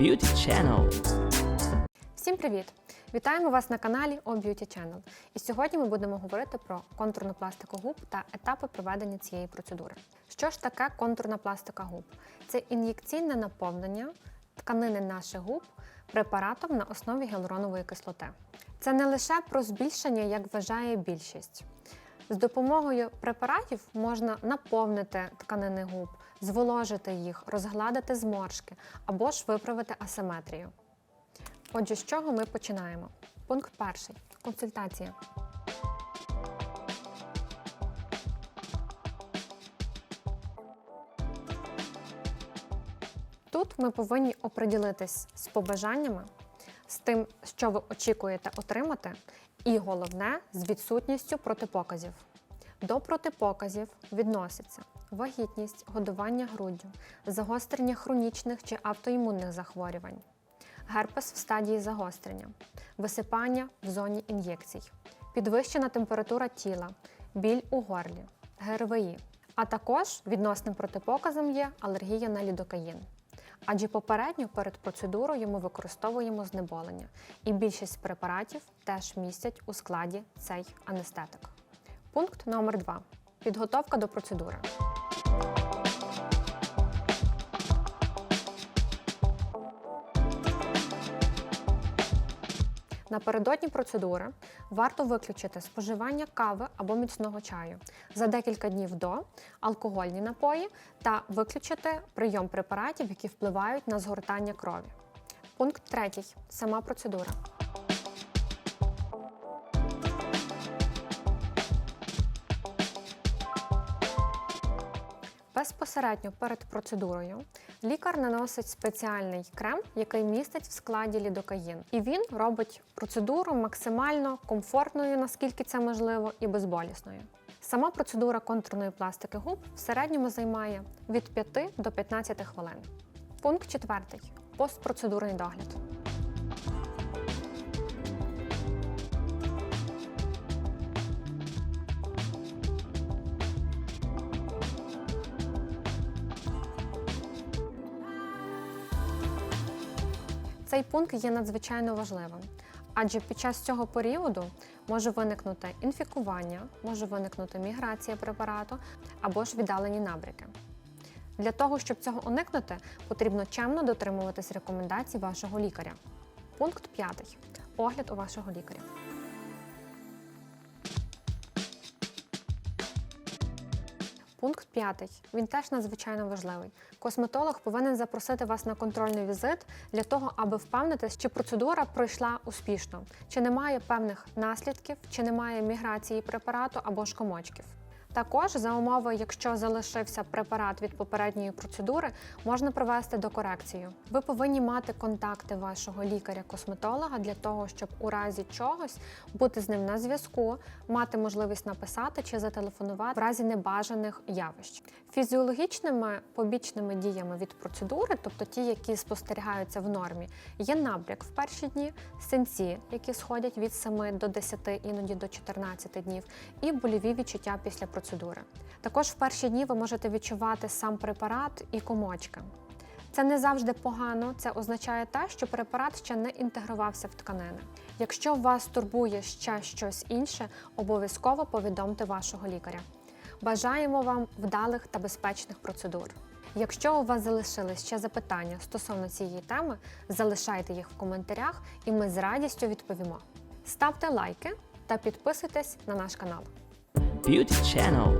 Beauty Channel. Всім привіт! Вітаємо вас на каналі O Beauty Channel. І сьогодні ми будемо говорити про контурну пластику губ та етапи проведення цієї процедури. Що ж таке контурна пластика губ? Це ін'єкційне наповнення тканини наших губ препаратом на основі гіалуронової кислоти. Це не лише про збільшення, як вважає більшість. З допомогою препаратів можна наповнити тканини губ, зволожити їх, розгладити зморшки або ж виправити асиметрію. Отже, з чого ми починаємо? Пункт перший консультація. Тут ми повинні оприділитись з побажаннями, з тим, що ви очікуєте отримати, і головне з відсутністю протипоказів. До протипоказів відносяться вагітність, годування груддю, загострення хронічних чи автоімунних захворювань, герпес в стадії загострення, висипання в зоні ін'єкцій, підвищена температура тіла, біль у горлі, ГРВІ. А також відносним протипоказом є алергія на лідокаїн. Адже попередньо перед процедурою ми використовуємо знеболення, і більшість препаратів теж містять у складі цей анестетик. Пункт номер 2. Підготовка до процедури. Напередодні процедури варто виключити споживання кави або міцного чаю за декілька днів до алкогольні напої та виключити прийом препаратів, які впливають на згортання крові. Пункт третій. Сама процедура. Безпосередньо перед процедурою лікар наносить спеціальний крем, який містить в складі лідокаїн. І він робить процедуру максимально комфортною, наскільки це можливо, і безболісною. Сама процедура контурної пластики губ в середньому займає від 5 до 15 хвилин. Пункт четвертий. Постпроцедурний догляд. Цей пункт є надзвичайно важливим, адже під час цього періоду може виникнути інфікування, може виникнути міграція препарату або ж віддалені набряки. Для того, щоб цього уникнути, потрібно чемно дотримуватись рекомендацій вашого лікаря. Пункт 5. Огляд у вашого лікаря. Пункт п'ятий. Він теж надзвичайно важливий. Косметолог повинен запросити вас на контрольний візит для того, аби впевнитись, чи процедура пройшла успішно, чи немає певних наслідків, чи немає міграції препарату або ж комочків. Також за умови, якщо залишився препарат від попередньої процедури, можна провести докорекцію. Ви повинні мати контакти вашого лікаря-косметолога для того, щоб у разі чогось бути з ним на зв'язку, мати можливість написати чи зателефонувати в разі небажаних явищ. Фізіологічними побічними діями від процедури, тобто ті, які спостерігаються в нормі, є набряк в перші дні, синці, які сходять від 7 до 10, іноді до 14 днів, і больові відчуття після процедури. Також в перші дні ви можете відчувати сам препарат і комочки. Це не завжди погано, це означає те, що препарат ще не інтегрувався в тканини. Якщо вас турбує ще щось інше, обов'язково повідомте вашого лікаря. Бажаємо вам вдалих та безпечних процедур. Якщо у вас залишились ще запитання стосовно цієї теми, залишайте їх в коментарях, і ми з радістю відповімо. Ставте лайки та підписуйтесь на наш канал. Beauty Channel.